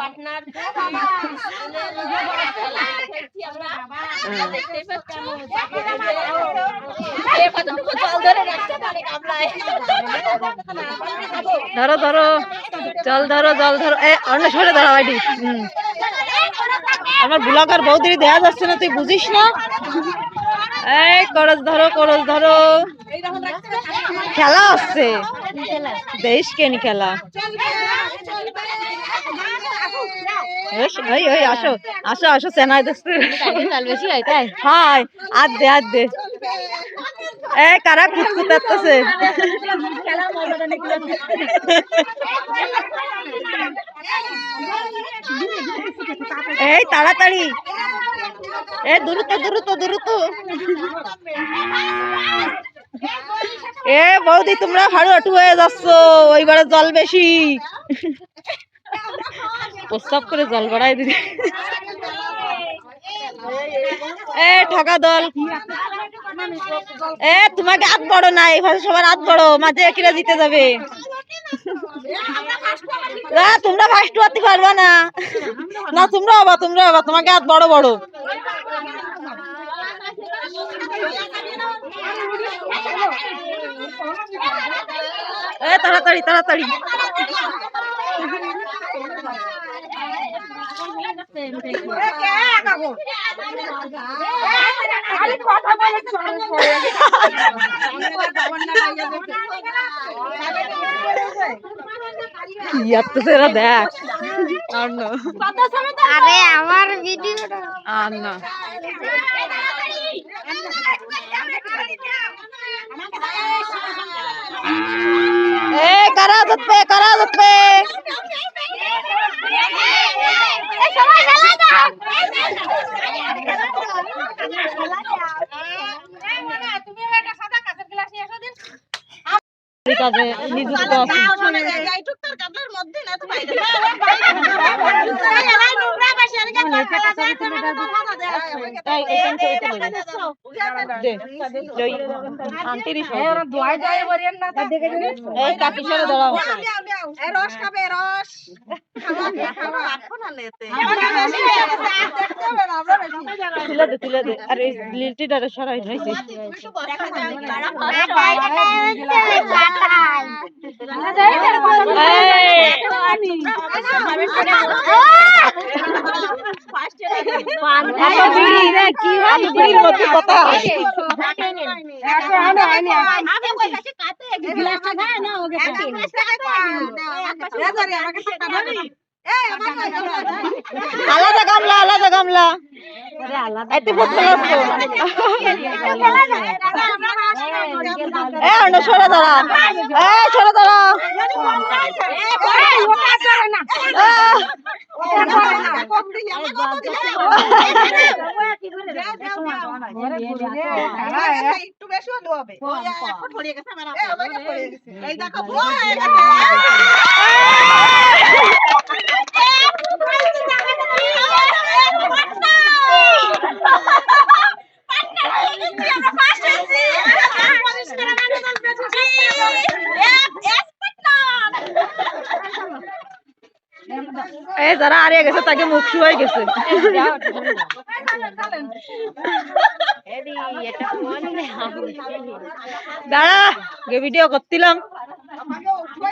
Partner জল ধরে ধরো ধরো। জল ধরো জল ধরো। এ অন্য সরে ধরো আইডি। আমার ব্লগার বৌদিরি দেয়া যাচ্ছে না তুই বুঝিস না? এই করজ ধরো করজ ধরো। খেলা হচ্ছে। দেশ কেনি খেলা। আসো আসো আসো, চেনাই দোস্ত বেশি হাই, আদ দে আদ। দে এ, কারা কুতকুতাচ্ছে? এই, তাড়াতাড়ি। এ, দ্রুত দ্রুত দ্রুত। এ বৌদি, তোমরা হাড়ু হাঁটু হয়ে যাচ্ছ। ওইবারে জল বেশি। প্রস্তাব করে জল বাড়াই দিদি এ ঠকা দল। এ, তোমাকে হাত বড় না এখানে সবার হাত বড় মাঝে কিরা জিতে যাবে। না, তোমরা ফার্স্ট হতে পারবা না। না, তোমরা হবা তোমরা হবা, তোমাকে হাত বড় বড়। এ তাড়াতাড়ি তাড়াতাড়ি। আসতেছে এরা দেখ। আর না আরে আমার ভিডিও আর না এ কারা জিতবে কারা জিতবে কাজে নিযুক্ত আছে রস খাবে রস সরাই রাইছে আলাদা গামলা আলাদা গামলা। সরে এ সরে আহ! একটু বেশি হলে হবে এই দেখো এ যারা হারিয়ে গেছে তাকে মুখ শুয়ে গেছে। দাঁড়া গে ভিডিও করছিলাম আমাকে উঠবে